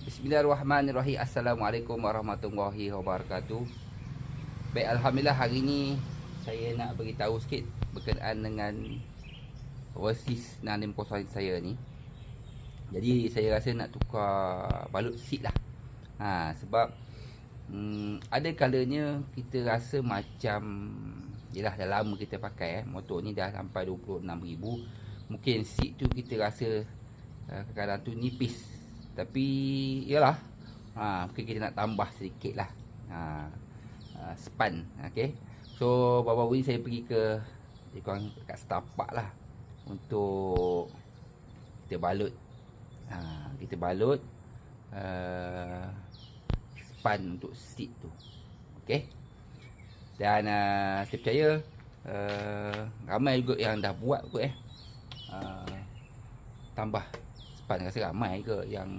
Bismillahirrahmanirrahim. Assalamualaikum warahmatullahi wabarakatuh. Baik Alhamdulillah hari ni Saya nak beritahu sikit Berkenaan dengan Versis 660 saya ni. Jadi saya rasa nak tukar Balut seat lah. Ha, Sebab hmm, Ada kalanya Kita rasa macam Yelah dah lama kita pakai eh. Motor ni dah sampai 26,000 Mungkin seat tu kita rasa uh, Kadang-kadang tu nipis tapi yalah. Ha, Mungkin kita nak tambah sedikit lah. Ha, ha, Span okay. So baru-baru ni saya pergi ke Dia korang kat setapak lah. Untuk Kita balut. Ha, Kita balut uh, Span untuk seat tu. Okay Dan uh, saya percaya uh, Ramai juga yang dah buat kot eh. Uh, Tambah depan rasa ramai ke yang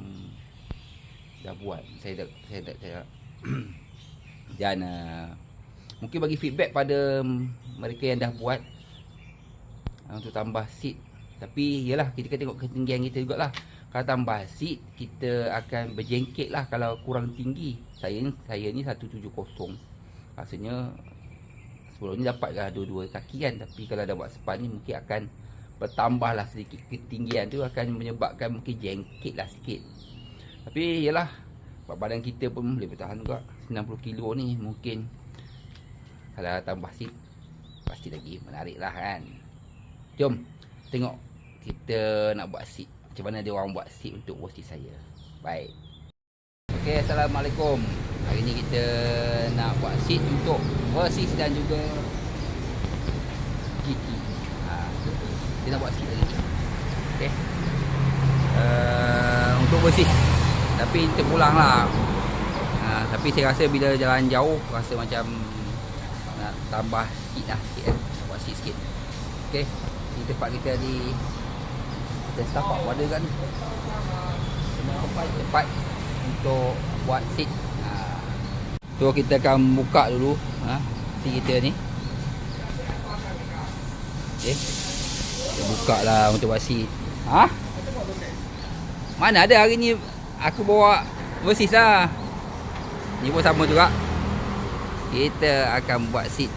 dah buat? Saya tak saya tak saya dan uh, mungkin bagi feedback pada mereka yang dah buat uh, untuk tambah seat. Tapi yalah kita kena tengok ketinggian kita jugaklah kalau tambah seat kita akan berjengkit lah kalau kurang tinggi. Saya ni saya ni 170 rasanya sebelum ni dapat dua-dua kaki kan tapi kalau dah buat sepan ni mungkin akan bertambahlah sedikit ketinggian tu akan menyebabkan mungkin jengkit lah sikit. Tapi yalah badan kita pun boleh bertahan juga. 90 kilo ni mungkin kalau tambah seat pasti lagi menarik lah kan. Jom tengok kita nak buat seat macam mana dia orang buat seat untuk versi saya. Baik. Ok Assalamualaikum. Hari ni kita nak buat seat untuk versi dan juga GT nak buat sikit lagi. Okay uh, Untuk bersih. Tapi terpulang lah. Uh, Tapi saya rasa bila jalan jauh Rasa macam Nak tambah sikit lah sikit, kan? Buat sikit sikit. Okay Di tempat kita di Kita setapak pada kan? Tempat Tempat Untuk buat seat. Uh. So kita akan buka dulu ha, Seat kita ni. Okay kita buka lah untuk buat seat Ha? Mana ada hari ni Aku bawa versis lah. Ni pun sama juga. Kita akan buat seat.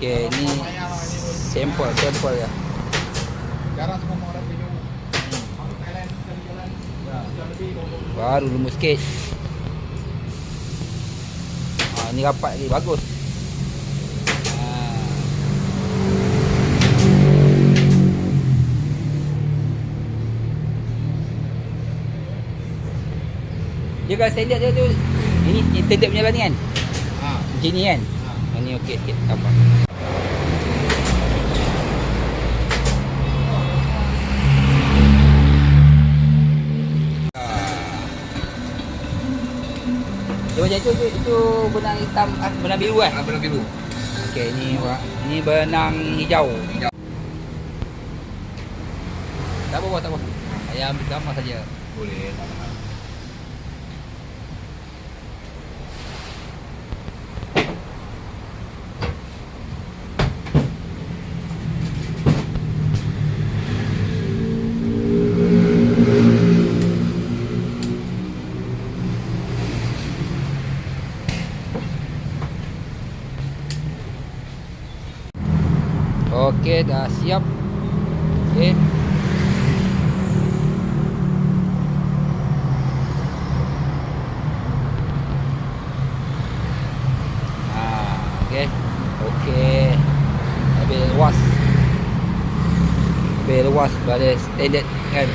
Okay ni Sampel Sampel ya Baru lembut sikit. Ha, Ni rapat lagi Bagus Dia kalau standard dia tu Ini standard punya lah ni kan ha. Macam ni kan ha. Ini okey sikit tambah Dia macam tu, itu benang hitam, ah, benang biru kan? Ah, benang biru. Okey, ni ni benang hijau. hijau. Tak apa, tak apa. Saya ambil gambar saja. Boleh. Okey, dah siap. Okey. Okey. Habis luas. Habis luas pada standard kan.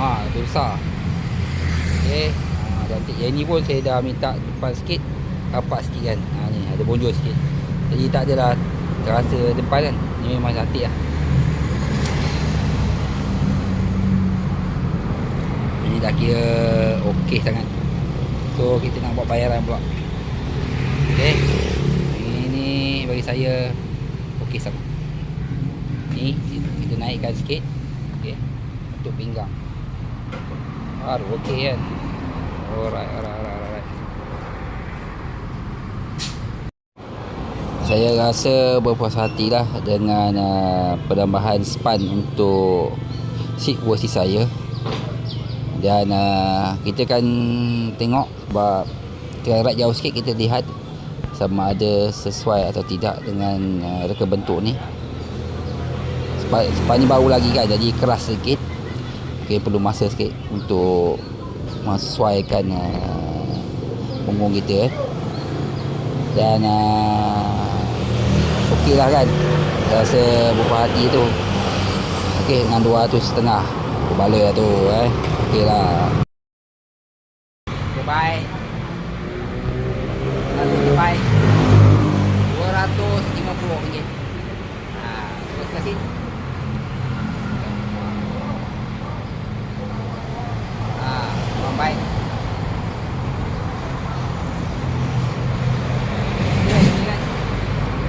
Ha, tu besar. Okey. Ha, cantik. Yang ni pun saya dah minta depan sikit. Rapat sikit kan. Ha, ni ada bonjol sikit. Jadi tak adalah terasa depan kan. Ni memang cantik lah. Ini dah kira okey sangat. So kita nak buat bayaran pula. Okay Ini bagi saya Okey sangat. Ni kita naikkan sikit. Okay Untuk pinggang. Baru okey kan? Alright alright alright saya rasa berpuas hati lah dengan uh, penambahan span untuk seat versi saya Dan uh, kita kan tengok sebab jarak jauh sikit kita lihat sama ada sesuai atau tidak dengan uh, reka bentuk ni. Sebab ni baru lagi kan jadi keras sikit. Mungkin perlu masa sikit untuk menyesuaikan uh, punggung kita eh. Dan uh, okey lah kan. Rasa buka hati tu. Okey dengan 200 setengah. Kebala lah tu eh. Okey lah.